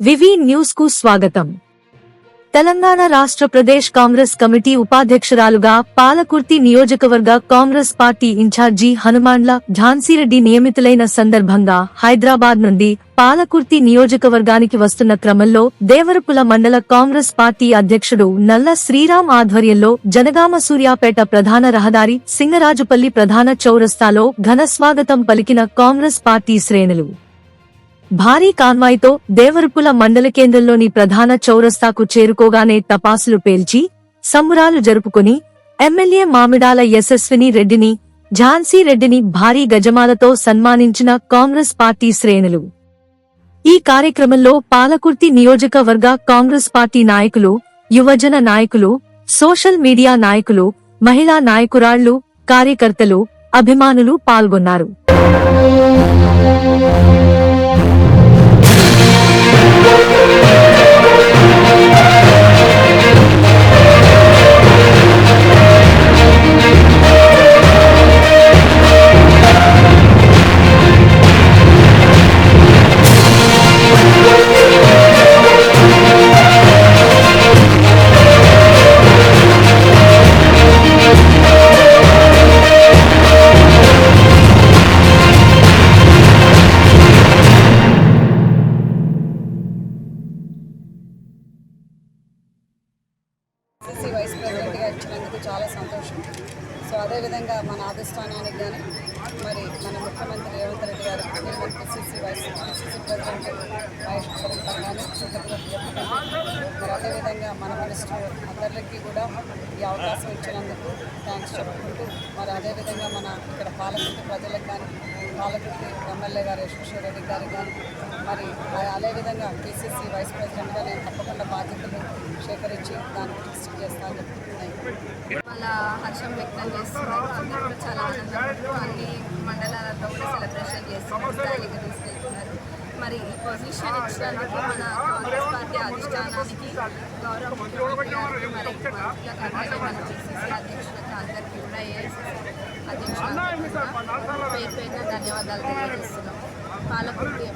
వివి న్యూస్కు స్వాగతం. తెలంగాణ రాష్ట్ర ప్రదేశ్ కాంగ్రెస్ కమిటీ ఉపాధ్యక్షురాలుగా పాలకుర్తి నియోజకవర్గ కాంగ్రెస్ పార్టీ ఇన్ఛార్జి హనుమాన్ల ఝాన్సీరెడ్డి నియమితులైన సందర్భంగా హైదరాబాద్ నుండి పాలకుర్తి నియోజకవర్గానికి వస్తున్న క్రమంలో దేవరపుల మండల కాంగ్రెస్ పార్టీ అధ్యక్షుడు నల్ల శ్రీరామ్ ఆధ్వర్యంలో జనగామ సూర్యాపేట ప్రధాన రహదారి సింగరాజుపల్లి ప్రధాన చౌరస్తాలో ఘన స్వాగతం పలికిన కాంగ్రెస్ పార్టీ శ్రేణులు. భారీ కాన్వాయ్తో దేవరపుల మండల కేంద్రంలోని ప్రధాన చౌరస్తాకు చేరుకోగానే తపాసులు పేల్చి సంబురాలు జరుపుకుని ఎమ్మెల్యే మామిడాల యశస్విని రెడ్డిని ఝాన్సీ రెడ్డిని భారీ గజమాలతో సన్మానించిన కాంగ్రెస్ పార్టీ శ్రేణులు. ఈ కార్యక్రమంలో పాలకుర్తి నియోజకవర్గ కాంగ్రెస్ పార్టీ నాయకులు యువజన నాయకులు సోషల్ మీడియా నాయకులు మహిళా నాయకురాళ్ళు కార్యకర్తలు అభిమానులు పాల్గొన్నారు. సిసి వైస్ ప్రెసిడెంట్గా ఇచ్చినందుకు చాలా సంతోషం. సో అదేవిధంగా మన అధిష్టానానికి కానీ మరి మన ముఖ్యమంత్రి రేవంత్ రెడ్డి గారు నేను PCC vice PCC president Mahesh కానీ కృతజ్ఞతలు మరి అదేవిధంగా మన మినిస్టర్ అందరికీ కూడా ఈ అవకాశం ఇచ్చినందుకు థ్యాంక్స్ చెప్పుకుంటూ మరి అదేవిధంగా మన ఇక్కడ పాలకుర్తి ప్రజలకు కానీ పాలకుర్తి ఎమ్మెల్యే గారు యశ్వశ్వర రెడ్డి గారికి కానీ మరి అదేవిధంగా పిసిసి వైస్ ప్రెసిడెంట్గా నేను తప్పకుండా బాధ్యతలు సేకరించి దాన్ని ఫిక్స్ చేస్తాను వాళ్ళ హర్షం వ్యక్తం చేస్తున్నారు అందరూ చాలా అన్ని మండల కూడా సెలబ్రేషన్ చేస్తున్నారు ర్యాలీగా తీసుకెళ్తున్నారు మరి ఈ పొజిషన్ ఇచ్చినందుకు మన కాంగ్రెస్ పార్టీ అధిష్టానానికి గౌరవ ముఖ్యమంత్రి గారికి మరి మంత్రులకు అందరికీ మన పిసిసి అధ్యక్షులకు అందరికీ కూడా ఏఐసిసి అధ్యక్షులకు కూడా పేరు పేరున ధన్యవాదాలు తెలియజేస్తున్నాం పాలకుర్తి